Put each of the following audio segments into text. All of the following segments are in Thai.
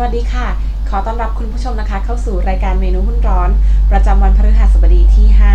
วัสดีค่ะ ขอต้อนรับคุณผู้ชมนะคะ เข้าสู่รายการเมนูหุ้นร้อน ประจำวันพฤหัสบดีที่ 5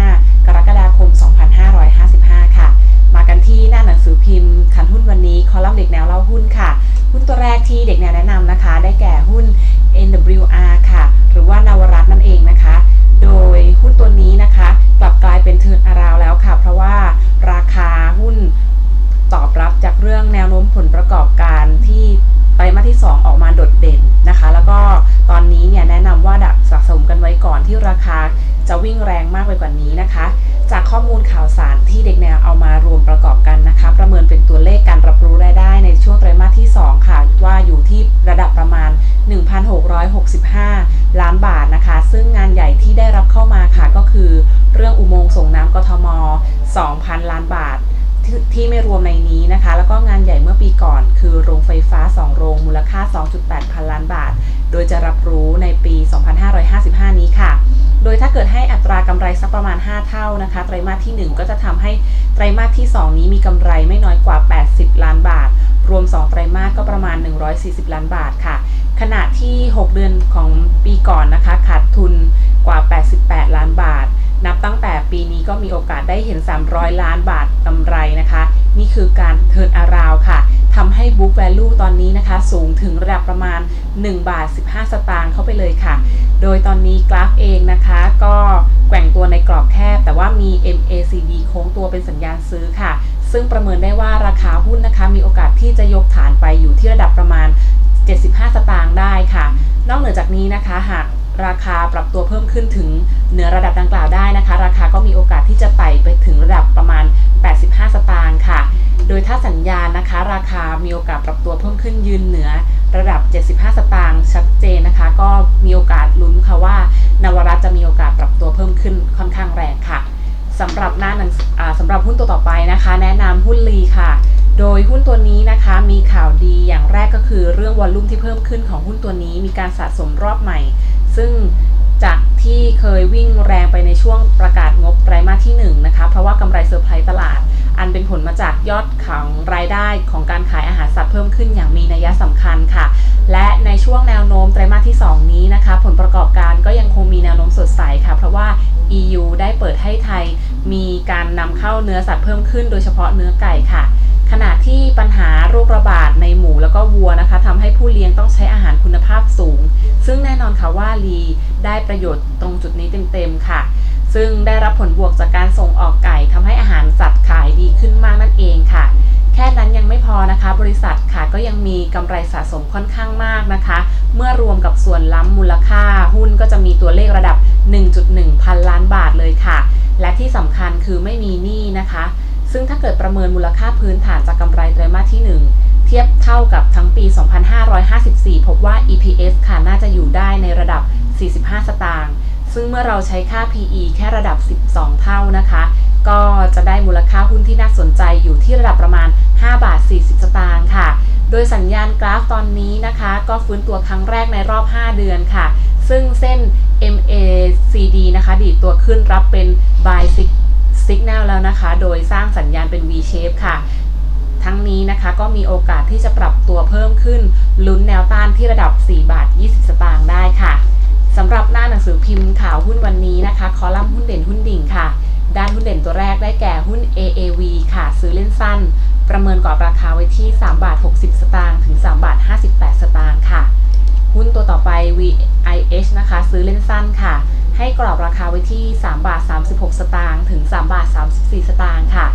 นที่ราคะ จะวิ่งแรงมากไปกว่านี้นะคะ จากข้อมูลข่าวสารที่เด็กแนวเอามารวมประกอบกันนะคะ ประเมินเป็นตัวเลขการรับรู้รายได้ในช่วงไตรมาสที่ 2 ค่ะ ว่าอยู่ที่ระดับประมาณ 1,665 ล้านบาทนะคะ ซึ่งงานใหญ่ที่ได้รับเข้ามาค่ะก็คือ เรื่องอุโมงค์ส่งน้ำกทม 2,000 ล้านบาท ที่ไม่รวมในนี้นะคะ แล้วก็งานใหญ่เมื่อปีก่อน คือโรงไฟฟ้า 2 โรงมูลค่า 2.8 พันล้านบาท โดยจะรับรู้ในปี 2555 นี้ค่ะ โดยถ้าเกิดให้อัตรากำไรสักประมาณ 5 เท่านะคะ ไตรมาสที่ 1 ก็จะทำให้ไตรมาสที่ 2 นี้มีกำไรไม่น้อยกว่า 80 ล้านบาท รวม 2 ไตรมาสก็ประมาณ 140 ล้านบาทค่ะ ขณะที่ 6 เดือนของปีก่อนนะคะ ขาดทุนกว่า 88 ล้านบาท มีโอกาสได้เห็น 300 ล้านบาทกำไรนะคะ นี่คือการเทิร์นอาราวค่ะทำให้ book value ตอนนี้นะคะ สูงถึงระดับประมาณ 1 บาท 15 สตางค์เข้าไปเลยค่ะ โดยตอนนี้กราฟเองนะคะ ก็แกว่งตัวในกรอบแคบ แต่ว่ามี MACD โค้งตัวเป็นสัญญาณซื้อค่ะ ซึ่งประเมินได้ว่าราคาหุ้นนะคะ มีโอกาสที่จะยกฐานไปอยู่ที่ระดับประมาณ 75 สตางค์ได้ค่ะ นอกเหนือจากนี้นะคะหาก ราคาปรับตัวเพิ่มขึ้นถึงเหนือระดับดังกล่าวได้นะคะ ราคาก็มีโอกาสที่จะไต่ไปถึงระดับประมาณ 85 สตางค์ค่ะ โดยถ้าสัญญาณนะคะ ราคามีโอกาสปรับตัวเพิ่มขึ้นยืนเหนือระดับ 75 สตางค์ชัดเจนนะคะ ก็มีโอกาสลุ้นค่ะว่านวรัตจะมีโอกาสปรับตัวเพิ่มขึ้นค่อนข้างแรงค่ะสำหรับหน้าหนังสืออ่าสำหรับหุ้นตัวต่อไปนะคะ แนะนำหุ้นลีค่ะ โดยหุ้นตัวนี้นะคะมีข่าวดีอย่างแรกก็คือเรื่องวอลลุ่มที่เพิ่มขึ้นของหุ้นตัวนี้มีการสะสมรอบใหม่ ซึ่งจากที่เคยวิ่งแรงไปในช่วงประกาศงบไตรมาสที่1นะคะ เพราะว่ากำไรเซอร์ไพรส์ตลาด อันเป็นผลมาจากยอดของรายได้ของการขายอาหารสัตว์เพิ่มขึ้นอย่างมีนัยสำคัญค่ะ และในช่วงแนวโน้มไตรมาสที่ 2 นี้นะคะ ผลประกอบการก็ยังคงมีแนวโน้มสดใสค่ะ เพราะว่า EU ได้เปิดให้ไทยมีการนำเข้าเนื้อสัตว์เพิ่มขึ้นโดยเฉพาะเนื้อไก่ค่ะ ขณะที่ปัญหาโรคระบาดในหมูแล้วก็วัวนะคะทำให้ผู้เลี้ยงต้องใช้อาหารคุณภาพสูง ซึ่งแน่นอนค่ะว่าลีได้ประโยชน์ตรงจุดนี้เต็มๆค่ะ ซึ่งได้รับผลบวกจากการส่งออกไก่ทำให้อาหารสัตว์ขายดีขึ้นมากนั่นเองค่ะ แค่นั้นยังไม่พอนะคะ บริษัทค่ะก็ยังมีกำไรสะสมค่อนข้างมากนะคะ เมื่อรวมกับส่วนล้ำมูลค่า หุ้นก็จะมีตัวเลขระดับ 1.1 พันล้านบาทเลยค่ะ และที่สำคัญคือไม่มีหนี้นะคะ ซึ่งถ้าเกิดประเมินมูลค่าพื้นฐานจากกำไรไตรมาสที่ 1 เทียบเท่ากับทั้งปี 2554 พบว่า EPS ค่ะน่าจะอยู่ได้ในระดับ 45 สตางค์ซึ่งเมื่อเราใช้ค่า PE แค่ระดับ 12 เท่านะคะ ก็จะได้มูลค่าหุ้นที่น่าสนใจอยู่ที่ระดับประมาณ 5 บาท 40 สตางค์ค่ะ โดยสัญญาณกราฟตอนนี้นะคะ ก็ฟื้นตัวครั้งแรกในรอบ 5 เดือนค่ะ ซึ่งเส้น MACD นะคะ ดีตัวขึ้นรับเป็น buy signal แล้วนะคะ โดยสร้างสัญญาณเป็น V shape ค่ะ ทั้งนี้นะคะก็มีโอกาสที่จะปรับตัวเพิ่มขึ้น ลุ้นแนวต้านที่ระดับ 4 บาท 20 สตางค์ได้ค่ะสำหรับหน้าหนังสือพิมพ์ข่าวหุ้นวันนี้นะคะ คอลัมน์หุ้นเด่นหุ้นดิ่งค่ะ ด้านหุ้นเด่นตัวแรกได้แก่หุ้น AAV ค่ะ ซื้อเล่นสั้น ประเมินกรอบราคาไว้ที่ 3 บาท 60 สตางค์ถึง 3 บาท 58 สตางค์ค่ะ หุ้นตัวต่อไป VIH นะคะ ซื้อเล่นสั้นค่ะ ให้กรอบราคาไว้ที่ 3 บาท 36 สตางค์ถึง 3 บาท 34 สตางค์ค่ะ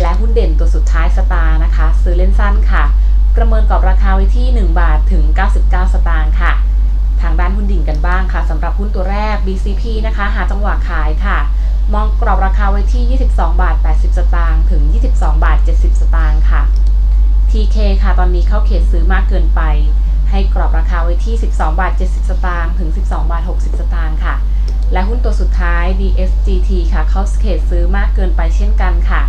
และหุ้นเด่นตัวสุดท้ายสตาร์นะคะ ซื้อเล่นสั้นค่ะ ประเมินกรอบราคาไว้ที่ 1 บาทถึง 99 สตางค์ค่ะ ทางด้านหุ้นดิ่งกันบ้างค่ะสำหรับหุ้นตัวแรก BCP นะคะ หาจังหวะขายค่ะ มองกรอบราคาไว้ที่ 22 บาท 80 สตางค์ถึง 22 บาท 70 สตางค์ค่ะ TK ค่ะตอนนี้เข้าเขตซื้อมากเกินไป ให้กรอบราคาไว้ที่ 12 บาท 70 สตางค์ถึง 12 บาท 60 สตางค์ค่ะ และหุ้นตัวสุดท้าย DSGT ค่ะ เข้าเขตซื้อมากเกินไปเช่นกันค่ะ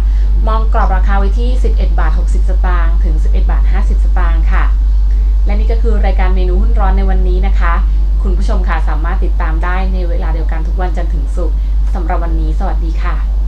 มองกรอบราคาไว้ที่ 11 บาท 60 สตางค์ถึง 11 บาท 50 สตางค์ค่ะ และนี่ก็คือรายการเมนูหุ้นร้อนในวันนี้นะคะ คุณผู้ชมค่ะสามารถติดตามได้ในเวลาเดียวกันทุกวันจันทร์ถึงศุกร์สำหรับวันนี้ สวัสดีค่ะ